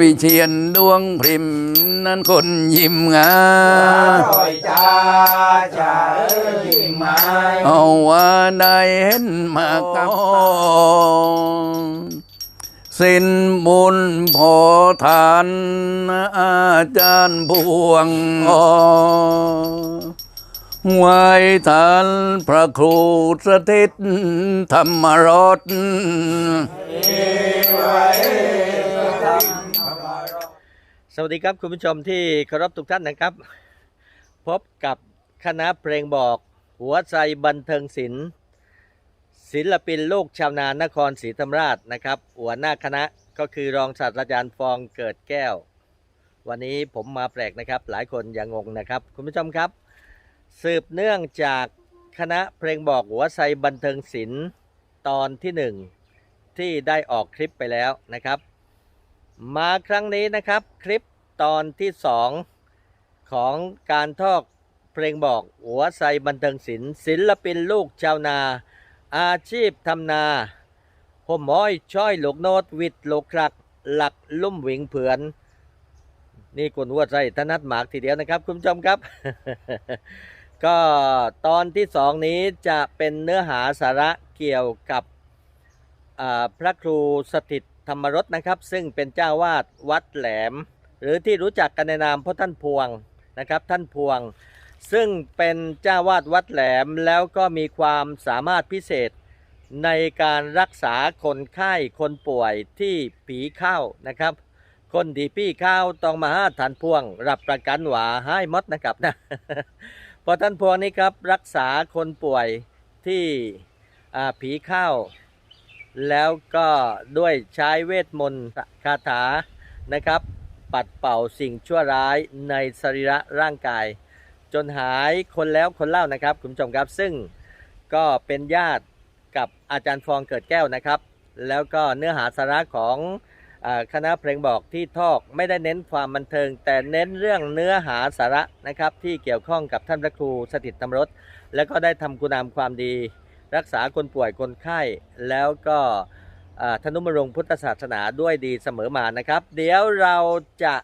วิเชียนดวงพริม นั้นคนยิ้มงาร่อยจ้าจ้าเอ้ยยิ้มไหมเอาว่าได้เห็นมากับสิ้นบุญพอทานอาจารย์พวงไว้ทานพระครูสถิตธรรมรส สวัสดีครับคุณผู้ชมที่เคารพทุกท่านนะครับ พบกับคณะเพลงบอก หัวใจบันเทิงศิลป์ศิลปินลูกชาวนานครศรีธรรมราชนะครับ หัวหน้าคณะก็คือรองศาสตราจารย์ฟองเกิดแก้ว วันนี้ผมมาแปลกนะครับ หลายคนย่างงงนะครับ คุณผู้ชมครับ สืบเนื่องจากคณะเพลงบอกหัวใจบันเทิงศิลป์ตอนที่หนึ่งที่ได้ออกคลิปไปแล้วนะครับ มาครั้งนี้นะครับคลิปตอนที่สองของการทอกเพลงบอกหัวไซบันเทิงศิลป์ศิลปินลูกชาวนา อาชีพทำนาผมม้อยช่อยหลกโนดวิดโลกครัก หลักลุ่มหวิงเผือน นี่คนหัวใจถนัดหมากทีเดียวนะครับ คุณผู้ชมครับ ก็ตอนที่สองนี้จะเป็นเนื้อหาสาระเกี่ยวกับพระครูสถิต ธรรมรสนะครับ ซึ่งเป็นเจ้าวาดวัดแหลม หรือที่รู้จักกันในนามพ่อท่านพวงนะครับ ท่านพวง ซึ่งเป็นเจ้าวาดวัดแหลมแล้วก็มีความสามารถพิเศษในการรักษาคนไข้คนป่วยที่ผีเข้านะครับ คนที่พี่เข้าต้องมาหาท่านพวง รับประกันหวาให้มดนะครับนะพราะท่านพวงนี้ครับรักษาคนป่วยที่ผีเข้า แล้วก็ด้วยใช้เวทมนต์คาถานะครับ ปัดเป่าสิ่งชั่วร้ายในสรีระร่างกาย จนหายคนแล้วคนเล่านะครับคุณผู้ชมครับซึ่งก็เป็นญาติกับอาจารย์ฟองเกิดแก้วนะครับ แล้วก็เนื้อหาสาระของคณะเพลงบอกที่ทอกไม่ได้เน้นความบันเทิง แต่เน้นเรื่องเนื้อหาสาระนะครับ ที่เกี่ยวข้องกับท่านพระครูสถิตธรรมรสแล้วก็ได้ทำคุณงามความดี รักษาคนป่วยคนไข้แล้วก็ธนุบำรงพุทธศาสนาด้วยดีเสมอมานะครับ เดี๋ยวเราจะ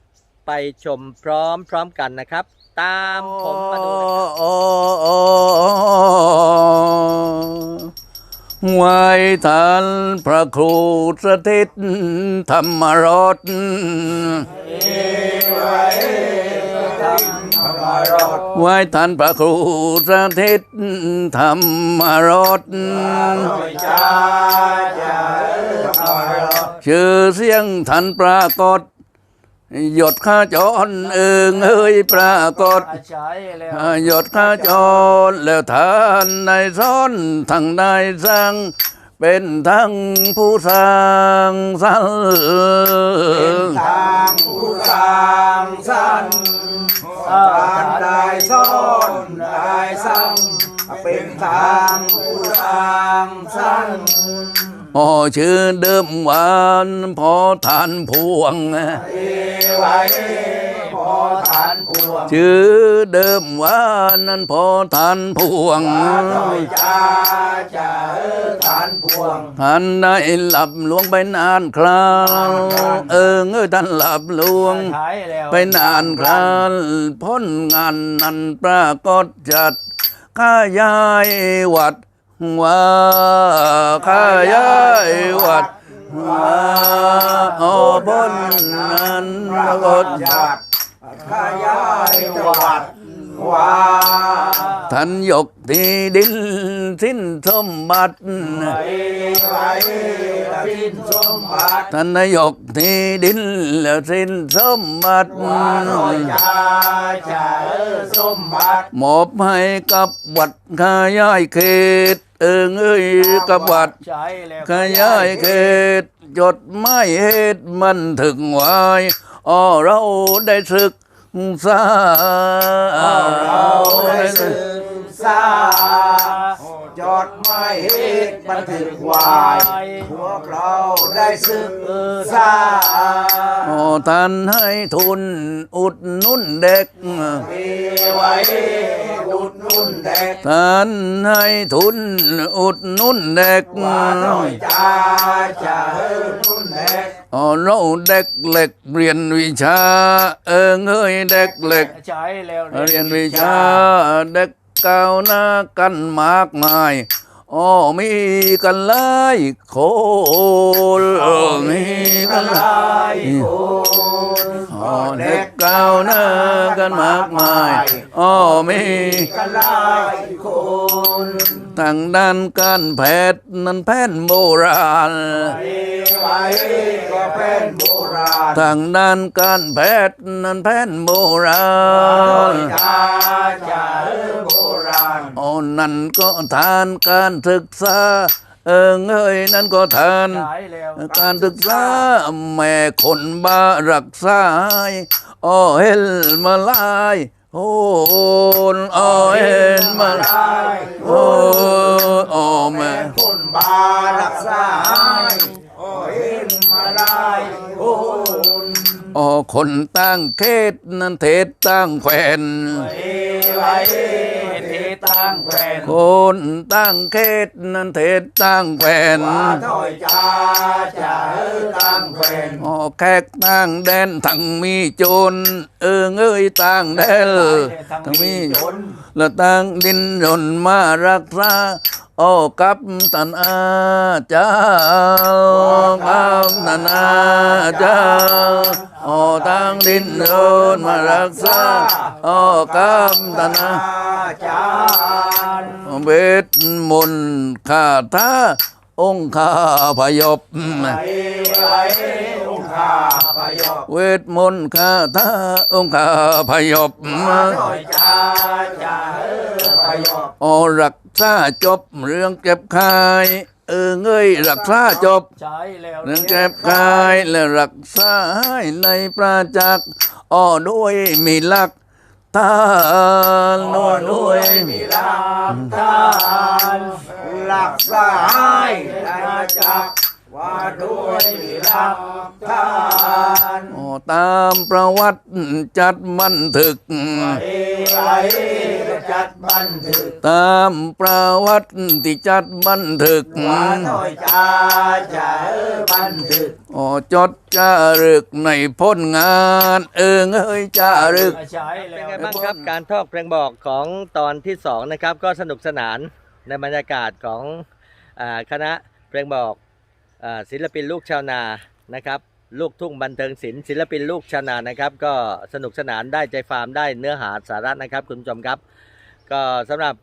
ไปชมพร้อมพร้อมกันนะครับ ตามผมมาดูนะครับไว้ทานพระครูสถิตธรรมรสไว้ ทานพระครูสถิตธรรมรสร่อยจ้าจ้าเอ้ยร่อยร่อยชื่อเสียงท่านปรากฏหยดข้าจรเอิงเอ้ยปรากฏใช้แล้วหยดข้าจรแล้วท่านในซ้อนทั้งในสร้างเป็นทั้งผู้สร้างสรรเป็นค์ทางผู้สร้างสรรค์ การได้สอนได้สั่งเป็นทางผู้สร้างสรรค์พอชื่อเดิมหวานพอทานพวงเอไว้พอ ทานพวงชื่อเดิมหวานนั้นพอทานพวงร่อยจ้าจ้าเอ้ยทานพวงท่านได้หลับลวงไปนานคราวเอิงเอ้ยท่านหลับลวงใช้แล้วไปนานครานพ้นงานนั้นปรากฏจัดข้ายายวัดว่าข้ายายวัดว่าโอ้พ้นนั้นปรากฏจัด ขยายวัดว่าท่านยกที่ดินสิ้นสมบัติไปไว้สิ้นสมบัติท่านนายกที่ดินแล้วสิ้นสมบัติว่าน้อยจ้าจ้าเออสมบัติมอบให้กับวัดขยายเขตเอิงเอ้ยกับวัดใช้แล้วขยายเขตจดไม่เหตุมันถึงไว้อ๋อเราได้ศึก ษาเราได้ศึกษาจดหมายเหตุบันทึกไว้พวกเราได้ศึกษาโอ้ท่านให้ทุนอุดหนุนเด็กมีไว้อุดหนุนเด็กท่านให้ทุนอุดหนุนเด็กว่าน้อยจ้าจ้าเออหนุนเด็กอ๋อ เราเด็กเล็กเรียนวิชา เอิงเอ้ยเด็กเล็กใช้แล้วเรียนวิชา เด็กก้าวหน้ากันมากมายอ๋อมีกันหลายคนเออมีกันหลายคนอ๋อเด็กก้าวหน้ากันมากมายอ๋อมีกันหลายคน ทางด้านการแพทย์นั้นแพทย์โบราณไว้ก็เป็นโบราณ ทางด้านการแพทย์นั้นแพทย์โบราณชาจะโบราณอ๋อนั่นก็ทานการศึกษาเอิงเอ้ยนั่นก็ทานใช้แล้วการศึกษาแม่คนบ้ารักษาอ้อเห็นมาลายโอ้นอ้อเห็นมาลาย โอ้โอ้แม่คนบารักษาโอ้เห็นมาได้โอ้อ๋อคนตั้งเขตนั้นเทศตั้งแขวนเอไว้เท ตั้งแผ่นคนตั้งเขตนั้นเทศตั้งแขวนว่าถอยจ้าจะตั้งแผ่นอ๋อแขกตั้งแดนทั้งมีโจรเอิงเอ้ยตั้งแดนทั้งมีจนและตั้งดินรนมารักษาโอ้กับตันอาเจ้ากับตันอาเจ้าโอ้ตั้งดินรนมารักษาโอ้กับตันอาอาจารย์ เวทมนต์คาถาองค์ข้าพยพไว้ไว้องค์ข้าพยพเวทมนต์คาถาองค์ข้าพยพว่าถอยจ้าจพยพโอรักษาจบเรื่องเก็บขายเออเงยรักษาจบเรื่องเก็บขายและรักษาให้ในประจักษ์อ้อด้วยมีหลักานน้อยด้วยมีหลักทานหลักสายอาจักร ว่าด้วยหลักทานอ๋อตามประวัติจัดบันทึก เอไว้จัดบันทึก ตามประวัติที่จัดบันทึกว่าถอยจ้าจะบันทึกอ๋อจดจารึกในพ้นงาน เอิงเอ้ยจารึกใช้เป็แล้นวไงบ้างครับการทอกเพลงบอกของตอนที่สองนะครับ ก็สนุกสนานในบรรยากาศของอาคณะเพลงบอกอา ศิลปินลูกชาวนานะครับลูกทุ่งบันเทิงศิลป์ศิลปินลูกชาวนานะครับ ก็สนุกสนานได้ใจฟาร์มได้เนื้อหาสาระนะครับคุณผู้ชมครับ ก็สำหรับ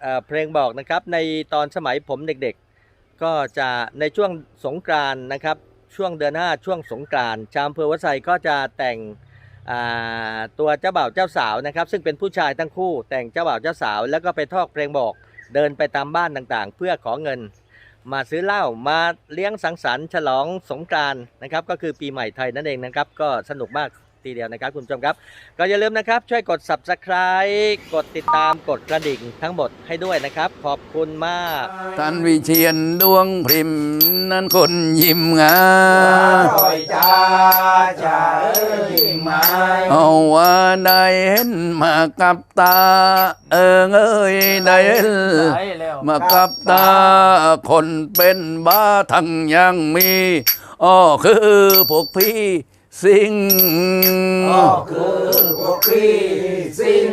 เเพลงบอกนะครับในตอนสมัยผมเด็กๆ ก็จะในช่วงสงกรานนะครับช่วงเดือนห้าช่วงสงกรานชาวอำเภอวัดไซก็จะแต่งตัวเจ้าบ่าวเจ้าสาวนะครับ ซึ่งเป็นผู้ชายทั้งคู่แต่งเจ้าบ่าวเจ้าสาว แล้วก็ไปทอกเพลงบอกเดินไปตามบ้านต่างๆ เพื่อขอเงิน มาซื้อเหล้ามาเลี้ยงสังสรรค์ฉลองสงกรานต์นะครับ ก็คือปีใหม่ไทยนั่นเองนะครับ ก็สนุกมากทีเดียวนะครับคุณผู้ชมครับ ก็อย่าลืมนะครับ ช่วยกด subscribe กดติดตามกดกระดิ่งทั้งหมดให้ด้วยนะครับ ขอบคุณมาก ท่านวิเชียนดวงพริม นั้นคนยิ้มงาถอยจ้าจะ ได้เห็นมากับตา เอิงเอ้ยได้เห็นใช้แล้วมากับตา คนเป็นบ้าทั้งยังมีอ้อคือพวกพี่สิงก็คือพวกพี่สิง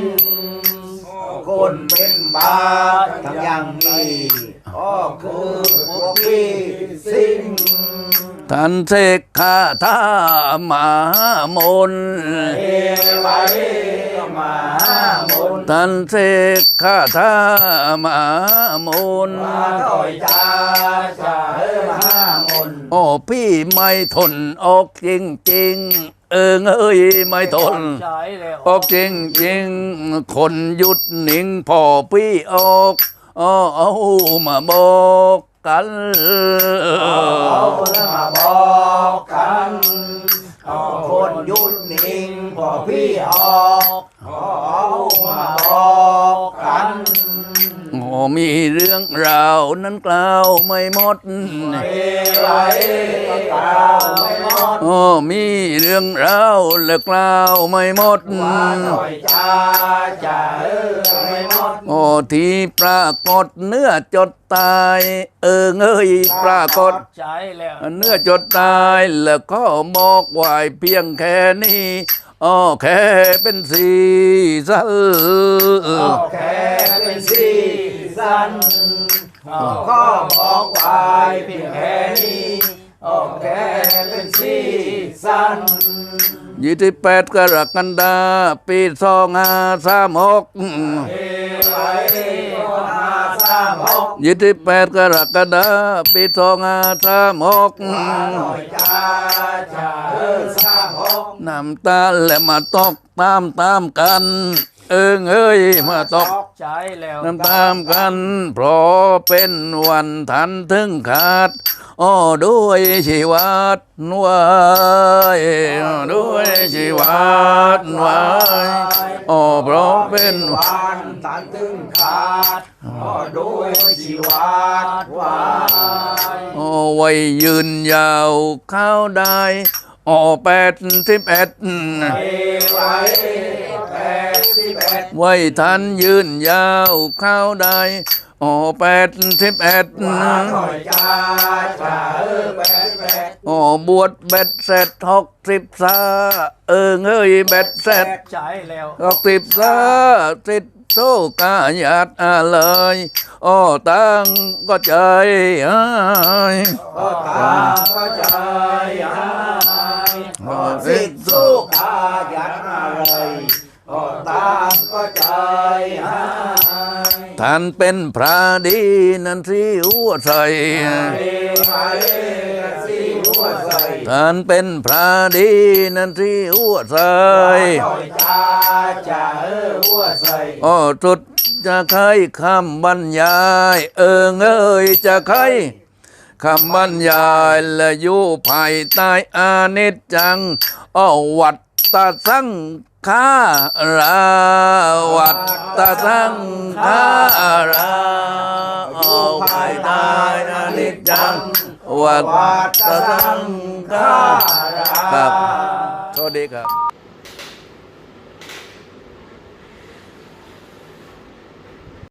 คนเป็นบาทั้งยังมีก็คือพวกพี่สิง ท่านเสกคาถามามนต์เอไว้ก็มามนท่านเสกคาถามามนต์มาถอยจ้าจะมามนโอ้พี่ไม่ทนออกจริงจริงๆเอิงเอ้ยไม่ทนใช้แล้วออกจริงจริงๆคนหยุดนิ่งพอพี่ออกเอาเอามาบอก กันเอามาบอกกันเอาคนหยุดนิ่งพอพี่ออกเอามาบอกกันโอ้มีเรื่องราวนั้นกล่าวไม่หมดไหลกล่าวไม่หมดโอ้มีเรื่องราวและกล่าวไม่หมดว่าหน่อยจ้าจะเออไม่ หมด โอ้ที่ปรากฏเนื้อจดตาย เออเงยปรากฏใจแล้วเนื้อจดตายแล้วก็บอกไว้เพียงแค่นี้อ้อแค่เป็นสีสันก็แค่เป็นสีสันก็บอกไว้เพียงแค่นี้ก็แค่เป็นสีสัน ยี่สิบแปดกรกฎาปีสองห้าสามหกเอไหลมาสามหกยี่สิบแปดกรกฎาปีสองห้าสามหกหน่อยจ้าจะเออสามหกน้ำตาและมาตกตามตามกัน เอิงเอ้ยมาตกใจแล้วน้ำตามกัน เพราะเป็นวันทันถึงขาดอ้อด้วยชีวัตนวายด้วยชีวัตนวายอ้อเพราะเป็นวันตันถึงขาดก็ด้วยชีวัตวายโอ้ไว้ยืนยาวเข้าได้อ้อแปดสิบเอ็ดเอไหลแปด สิบเอ็ดไว้ทันยืนยาวเข้าได้อ้อแปดสิบเอ็ดว่าหน่อยจ้าจะเออแปดแปดอ้อบวชเบ็ดเสร็จหกสิบสาเอิงเอ้ยเบ็ดเสร็จใจแล้วหกสิบสาติดโซกาญาติอาเลยอ้อตั้งก็ใจหายก็ตามก็ใจหายก็สิ้นสุขอายันอะไรก็ ตามก็ใจหายท่านเป็นพระดีนั่นสิหัวใสเอไหลสีหัวใสท่านเป็นพระดีนั่นสิหัวใสหน่อยจ้าจะเออหัวใสอ้อสุดจะใครคำบรรยาย เอิงเอ้ยจะใครคำบรรยายและอยู่ภายใต้อานิจจังอ้อวัด ตสังฆาราวัตตสังฆาราอ้อภายใต้อนิจจังวัตตสังฆาราครับสวัสดีครับ